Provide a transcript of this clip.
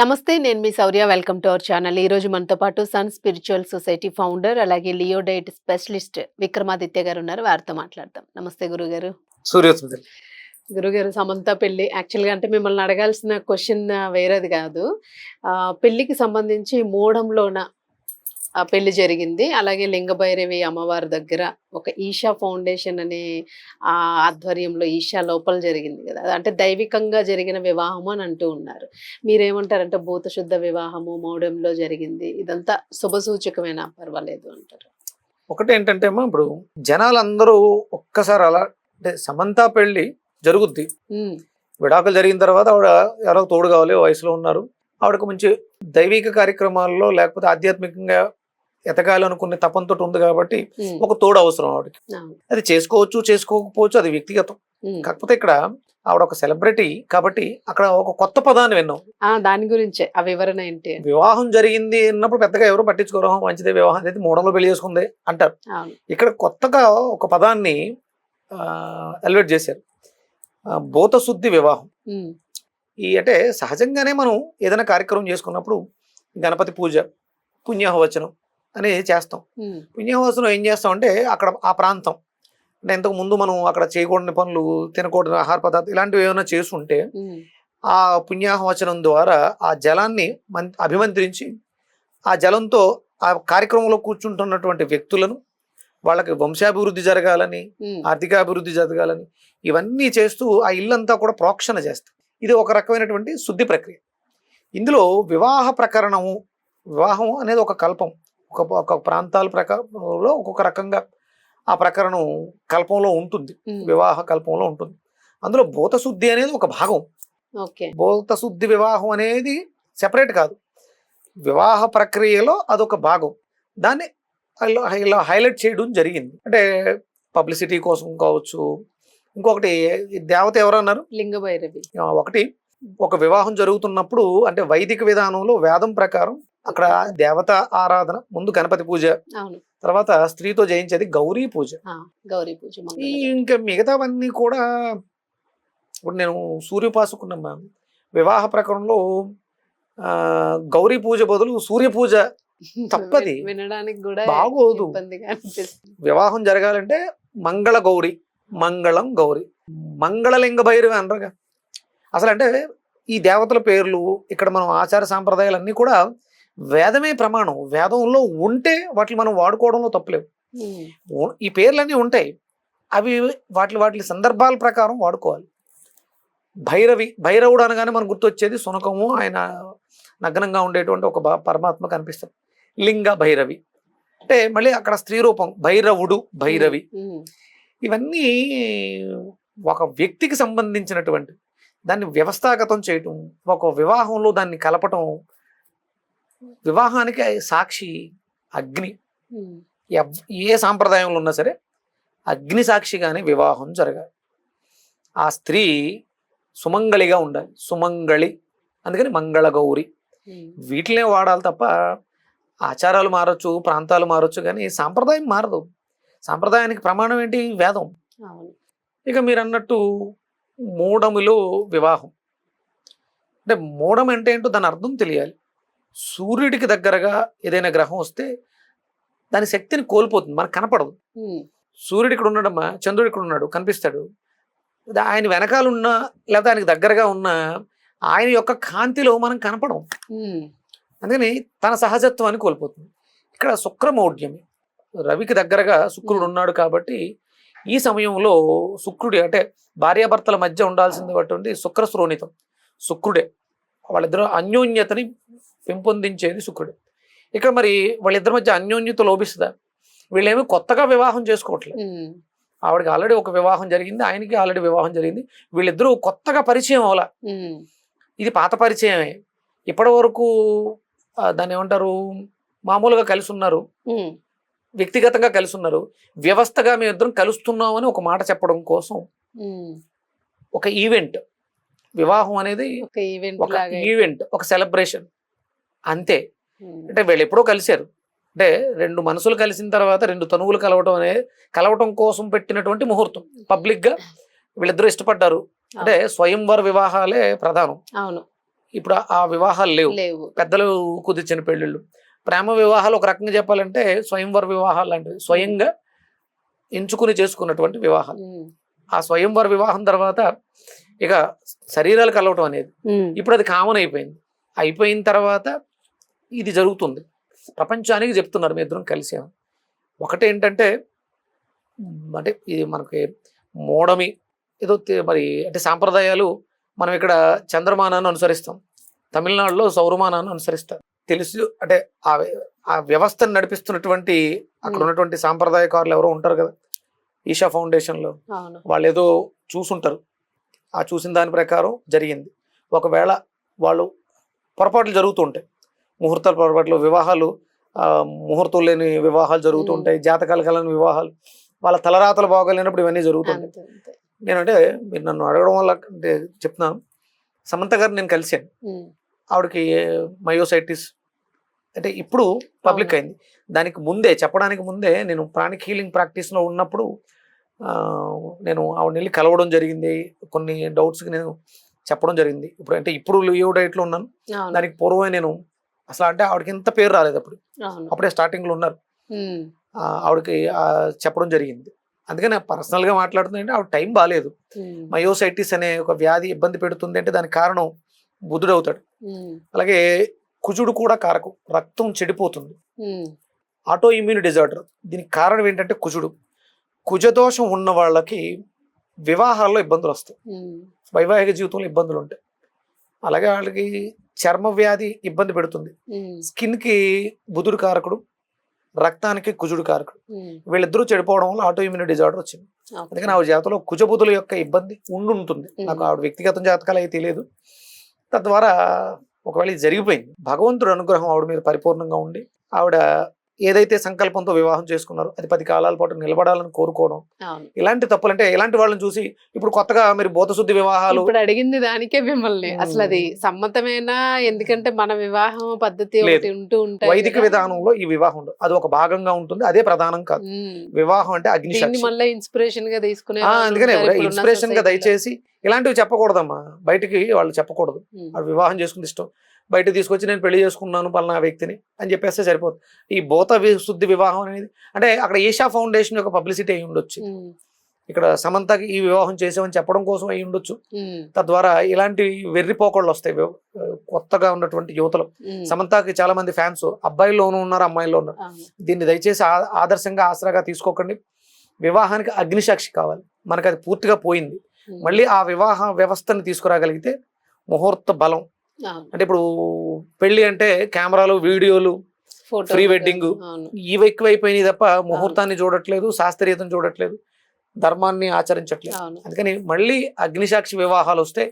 నమస్తే నేను మీ Sourya welcome to our channel. ఈ రోజు మనతో పాటు సన్ స్పిరిచువల్ సొసైటీ ఫౌండర్ అలాగే లియో డైట్ స్పెషలిస్ట్ విక్రమాదిత్య గారు ఉన్నారు. వారితో మాట్లాడతాం. నమస్తే గురుగారు. సూర్యోస్మిత గురుగారు సమంత పెళ్ళి యాక్చువల్గా అంటే మిమ్మల్ని అడగాల్సిన క్వశ్చన్ వేరేది కాదు. ఆ, పెళ్ళికి సంబంధించి మూఢంలోన ఆ పెళ్ళి జరిగింది. అలాగే లింగభైరవి అమ్మవారి దగ్గర ఒక ఈషా ఫౌండేషన్ అనే ఆ ఆధ్వర్యంలో ఈషా లోపల జరిగింది కదా! అంటే దైవికంగా జరిగిన వివాహం అని అంటూ ఉన్నారు. మీరేమంటారంటే భూతశుద్ధ వివాహము మౌఢంలో జరిగింది. ఇదంతా శుభసూచకమైన పర్వాలేదు అంటారు. ఒకటి ఏంటంటే అమ్మా ఇప్పుడు జనాలందరూ ఒక్కసారి అలా అంటే సమంత పెళ్ళి జరుగుద్ది. విడాకులు జరిగిన తర్వాత ఆవిడ ఎవరో తోడు కావాలి వయసులో ఉన్నారు. ఆవిడకు మంచి దైవిక కార్యక్రమాల్లో లేకపోతే ఆధ్యాత్మికంగా ఎతగాలి అనుకునే తపంతో ఉంది కాబట్టి ఒక తోడు అవసరం ఆవిడకి. అది చేసుకోవచ్చు చేసుకోకపోవచ్చు అది వ్యక్తిగతం. కాకపోతే ఇక్కడ ఆవిడ ఒక సెలబ్రిటీ కాబట్టి అక్కడ ఒక కొత్త పదాన్ని విన్నాం. దాని గురించే ఆ వివరణ ఏంటి వివాహం జరిగింది అన్నప్పుడు పెద్దగా ఎవరు పట్టించుకోరు. "ఆహా, మంచిదే వివాహం అనేది మూడంలో పెళ్ళి చేసుకుంది అంటారు. ఇక్కడ కొత్తగా ఒక పదాన్ని ఎలివేట్ చేశారు. భూతశుద్ధి వివాహం. ఈ అంటే సహజంగానే మనం ఏదైనా కార్యక్రమం చేసుకున్నప్పుడు గణపతి పూజ పుణ్యాహవచనం అనేది చేస్తాం. పుణ్యాహవచనం ఏం చేస్తాం అంటే అక్కడ ఆ ప్రాంతం అంటే ఇంతకు ముందు మనం అక్కడ చేయకూడని పనులు తినకూడని ఆహార పదార్థాలు ఇలాంటివి ఏమైనా చేస్తుంటే ఆ పుణ్యాహవచనం ద్వారా ఆ జలాన్ని మం అభిమంత్రించి ఆ జలంతో ఆ కార్యక్రమంలో కూర్చుంటున్నటువంటి వ్యక్తులను వాళ్ళకి వంశాభివృద్ధి జరగాలని ఆర్థికాభివృద్ధి జరగాలని ఇవన్నీ చేస్తూ ఆ ఇల్లంతా కూడా ప్రోక్షణ చేస్తాం. ఇది ఒక రకమైనటువంటి శుద్ధి ప్రక్రియ. ఇందులో వివాహ ప్రకరణము వివాహం అనేది ఒక కల్పం. ఒక ఒక ప్రాంతాల ప్రకారంలో ఒక్కొక్క రకంగా ఆ ప్రకరణం కల్పంలో ఉంటుంది. వివాహ కల్పంలో ఉంటుంది. అందులో భూతశుద్ధి అనేది ఒక భాగం. భూతశుద్ధి వివాహం అనేది సెపరేట్ కాదు. వివాహ ప్రక్రియలో అదొక భాగం. దాన్ని ఇలా- హైలైట్ చేయడం జరిగింది. అంటే పబ్లిసిటీ కోసం కావచ్చు ఇంకొకటి దేవత ఎవరన్నారు? లింగభైరవి. ఒకటి ఒక వివాహం జరుగుతున్నప్పుడు అంటే వైదిక విధానంలో వేదం ప్రకారం అక్కడ దేవత ఆరాధన ముందు గణపతి పూజ తర్వాత స్త్రీతో జయించేది గౌరీ పూజ గౌరీ పూజ. ఇంకా మిగతావన్నీ కూడా ఇప్పుడు నేను సూర్యోపాసకున్నమ్మా వివాహ ప్రకరణలో గౌరీ పూజ బదులు సూర్య పూజ తప్పది. విన- వినడానికి కూడా బాగోదు. వివాహం జరగాలంటే మంగళ గౌరి మంగళం గౌరి మంగళలింగ భైరవి అనరుగా అసలు అంటే ఈ దేవతల పేర్లు ఇక్కడ మనం ఆచార సాంప్రదాయాలన్నీ కూడా వేదమే ప్రమాణం. వేదంలో ఉంటే వాటిని మనం వాడుకోవడంలో తప్పులేవు. ఈ పేర్లన్నీ ఉంటాయి. అవి వాటి వాటి సందర్భాల ప్రకారం వాడుకోవాలి. భైరవి భైరవుడు అనగానే మనకు గుర్తొచ్చేది సునకము ఆయన నగ్నంగా ఉండేటువంటి ఒక పరమాత్మ కనిపిస్తుంది లింగ భైరవి. అంటే మళ్ళీ అక్కడ స్త్రీ రూపం భైరవుడు భైరవి. ఇవన్నీ ఒక వ్యక్తికి సంబంధించినటువంటి దాన్ని వ్యవస్థాగతం చేయటం ఒక వివాహంలో దాన్ని కలపటం వివాహానికి సాక్షి అగ్ని. ఏ సాంప్రదాయంలో ఉన్నా సరే అగ్ని సాక్షిగానే వివాహం జరగాలి. ఆ స్త్రీ సుమంగళిగా ఉండాలి. సుమంగళి అందుకని మంగళ గౌరి వీటినే వాడాలి తప్ప ఆచారాలు మారచ్చు ప్రాంతాలు మారచ్చు కానీ సాంప్రదాయం మారదు. సాంప్రదాయానికి ప్రమాణం ఏంటి? వేదం. ఇక మీరు అన్నట్టు మూఢములో వివాహం. అంటే మూఢం అంటే ఏంటో దాని అర్థం తెలియాలి. సూర్యుడికి దగ్గరగా ఏదైనా గ్రహం వస్తే దాని శక్తిని కోల్పోతుంది. మనకు కనపడదు. సూర్యుడు ఇక్కడ ఉన్నాడమ్మా చంద్రుడు ఇక్కడ ఉన్నాడు. కనిపిస్తాడు. ఆయన వెనకాల ఉన్న లేకపోతే ఆయనకి దగ్గరగా ఉన్న ఆయన యొక్క కాంతిలో మనం కనపడం అందుకని తన సహజత్వాన్ని కోల్పోతుంది. ఇక్కడ శుక్రమౌఢ్యమి. రవికి దగ్గరగా శుక్రుడు ఉన్నాడు కాబట్టి ఈ సమయంలో శుక్రుడి అంటే భార్యాభర్తల మధ్య ఉండాల్సినటువంటి శుక్ర శ్రోణితం శుక్రుడే. వాళ్ళిద్దరు అన్యోన్యతని పెంపొందించేది శుక్రుడే. ఇక్కడ మరి వాళ్ళిద్దరి మధ్య అన్యోన్యత లోపిస్తుందా వీళ్ళేమో కొత్తగా వివాహం చేసుకోవట్లేదు. ఆవిడకి ఆల్రెడీ ఒక వివాహం జరిగింది ఆయనకి ఆల్రెడీ వివాహం జరిగింది. వీళ్ళిద్దరూ కొత్తగా పరిచయం అవలా. ఇది పాత పరిచయమే. ఇప్పటి వరకు దాన్ని ఏమంటారు మామూలుగా కలిసి ఉన్నారు వ్యక్తిగతంగా కలిసి ఉన్నారు వ్యవస్థగా మేము ఇద్దరం కలుస్తున్నాం అని ఒక మాట చెప్పడం కోసం. ఒక ఈవెంట్. వివాహం అనేది ఒక ఈవెంట్ ఒక సెలబ్రేషన్. అంతే. అంటే వీళ్ళు ఎప్పుడో కలిశారు. అంటే రెండు మనసులు కలిసిన తర్వాత రెండు తనువులు కలవటం అనే కలవటం కోసం పెట్టినటువంటి ముహూర్తం. పబ్లిక్గా వీళ్ళిద్దరూ ఇష్టపడ్డారు. అంటే స్వయంవర వివాహాలే ప్రధానం. అవును. ఇప్పుడు ఆ వివాహాలు లేవు. పెద్దలు కుదిర్చిన పెళ్ళిళ్ళు. ప్రేమ వివాహాలు ఒక రకంగా చెప్పాలంటే స్వయంవర వివాహాలు లాంటివి. స్వయంగా ఎంచుకుని చేసుకున్నటువంటి వివాహాలు. ఆ స్వయంవర వివాహం తర్వాత ఇక శరీరాలు కలవటం అనేది. ఇప్పుడు అది కామన్ అయిపోయింది. అయిపోయిన తర్వాత ఇది జరుగుతుంది. ప్రపంచానికి చెప్తున్నారు మీ ఇద్దరం కలిసి ఒకటేంటంటే అంటే ఇది మనకి మూడమి ఏదో మరి అంటే సాంప్రదాయాలు మనం ఇక్కడ చంద్రమానాన్ని అనుసరిస్తాం. తమిళనాడులో సౌరమానాన్ని అనుసరిస్తారు. తెలుసు అంటే ఆ ఆ వ్యవస్థను నడిపిస్తున్నటువంటి అక్కడ. ఉన్నటువంటి సాంప్రదాయకారులు ఎవరో ఉంటారు కదా ఈషా ఫౌండేషన్లో. వాళ్ళు ఏదో చూసుంటారు. ఆ చూసిన దాని ప్రకారం జరిగింది. ఒకవేళ వాళ్ళు పొరపాట్లు జరుగుతుంటాయి ముహూర్తాల పొరపాట్లు వివాహాలు ముహూర్తం లేని వివాహాలు జరుగుతుంటాయి జాతకాలు కలని వివాహాలు వాళ్ళ తలరాతలు బాగోలేనప్పుడు ఇవన్నీ జరుగుతుంటాయి. నేనంటే మీరు నన్ను అడగడం వల్ల అంటే చెప్తున్నాను. సమంత గారు నేను కలిశాను. ఆవిడకి మయోసైటిస్ అంటే ఇప్పుడు పబ్లిక్. అయింది. దానికి ముందే చెప్పడానికి ముందే నేను ప్రాణిక్ హీలింగ్ ప్రాక్టీస్లో ఉన్నప్పుడు నేను ఆవిడ వెళ్ళి కలవడం జరిగింది. కొన్ని డౌట్స్కి నేను చెప్పడం జరిగింది. ఇప్పుడు అంటే ఇప్పుడు లియో డైట్లో ఉన్నాను. దానికి పూర్వమే నేను అసలు అంటే ఆవిడకి ఎంత పేరు రాలేదు అప్పుడు. అప్పుడే స్టార్టింగ్లో ఉన్నారు. ఉమ్, ఆ, ఆవిడకి చెప్పడం జరిగింది. అందుకని పర్సనల్గా మాట్లాడుతుందంటే ఆవిడ టైం బాగాలేదు మయోసైటిస్ అనే ఒక వ్యాధి ఇబ్బంది పెడుతుంది అంటే దానికి కారణం బుధుడు అవుతాడు అలాగే కుజుడు కూడా కారకం రక్తం చెడిపోతుంది. Autoimmune disorder. దీనికి కారణం ఏంటంటే కుజుడు. కుజదోషం ఉన్న వాళ్ళకి వివాహాల్లో ఇబ్బందులు వస్తాయి వైవాహిక జీవితంలో ఇబ్బందులు ఉంటాయి అలాగే వాళ్ళకి చర్మ వ్యాధి ఇబ్బంది పెడుతుంది. ఉమ్, స్కిన్కి బుధుడు కారకుడు రక్తానికి కుజుడు కారకుడు. వీళ్ళిద్దరూ చెడిపోవడం వల్ల ఆటో ఇమ్యూన్ డిజార్డర్ వచ్చింది. అందుకని ఆవిడ జాతకంలో కుజబుధుల యొక్క ఇబ్బంది ఉండుంటుంది. నాకు. ఆవిడ వ్యక్తిగత జాతకాలు అయితే తెలియదు. తద్వారా ఒకవేళ ఇది జరిగిపోయింది భగవంతుడు అనుగ్రహం ఆవిడ మీద పరిపూర్ణంగా ఉండి ఆవిడ ఏదైతే సంకల్పంతో వివాహం చేసుకున్నారో అది పది కాలాల పాటు నిలబడాలని కోరుకోవడం. ఇలాంటి తప్పులు అంటే ఇలాంటి వాళ్ళని చూసి ఇప్పుడు కొత్తగా మీరు బోధశుద్ధి వివాహాలు ఇప్పుడు అడిగింది దానికే మిమ్మల్ని. అసలు అది సమ్మతమేనా? ఎందుకంటే మన వివాహం పద్ధతి ఉంటూ ఉంటాయి వైదిక. విధానంలో ఈ వివాహం ఉండదు అది ఒక భాగంగా ఉంటుంది అదే ప్రధానం కాదు. వివాహం అంటే మళ్ళీ ఇన్స్పిరేషన్గా తీసుకునే అందుకనే ఇన్స్పిరేషన్గా. దయచేసి ఇలాంటివి చెప్పకూడదమ్మా. బయటికి వాళ్ళు చెప్పకూడదు. వివాహం చేసుకుని ఇష్టం. బయట తీసుకొచ్చి నేను పెళ్ళి చేసుకున్నాను పలానా వ్యక్తిని అని చెప్పేస్తే సరిపోతుంది ఈ భూత విశుద్ధి వివాహం అనేది అంటే అక్కడ ఈషా ఫౌండేషన్ యొక్క పబ్లిసిటీ అయి ఉండొచ్చు. ఇక్కడ సమంతకి ఈ వివాహం చేసామని చెప్పడం కోసం అయి ఉండొచ్చు. తద్వారా ఇలాంటి వెర్రిపోకళ్ళు వస్తాయి కొత్తగా ఉన్నటువంటి యువతలు. సమంతకి చాలా మంది ఫ్యాన్స్ అబ్బాయిల్లోనూ ఉన్నారు అమ్మాయిల్లో ఉన్నారు. దీన్ని దయచేసి ఆదర్శంగా ఆసరాగా తీసుకోకండి వివాహానికి అగ్నిసాక్షి కావాలి మనకు అది పూర్తిగా పోయింది. మళ్ళీ ఆ వివాహ వ్యవస్థని తీసుకురాగలిగితే ముహూర్త బలం. అంటే ఇప్పుడు పెళ్ళి అంటే కెమెరాలు వీడియోలు ప్రీ. వెడ్డింగ్. ఇవి ఎక్కువైపోయినాయి తప్ప ముహూర్తాన్ని చూడట్లేదు శాస్త్రీయతను చూడట్లేదు ధర్మాన్ని ఆచరించట్లేదు అందుకని మళ్ళీ అగ్నిసాక్షి వివాహాలు వస్తే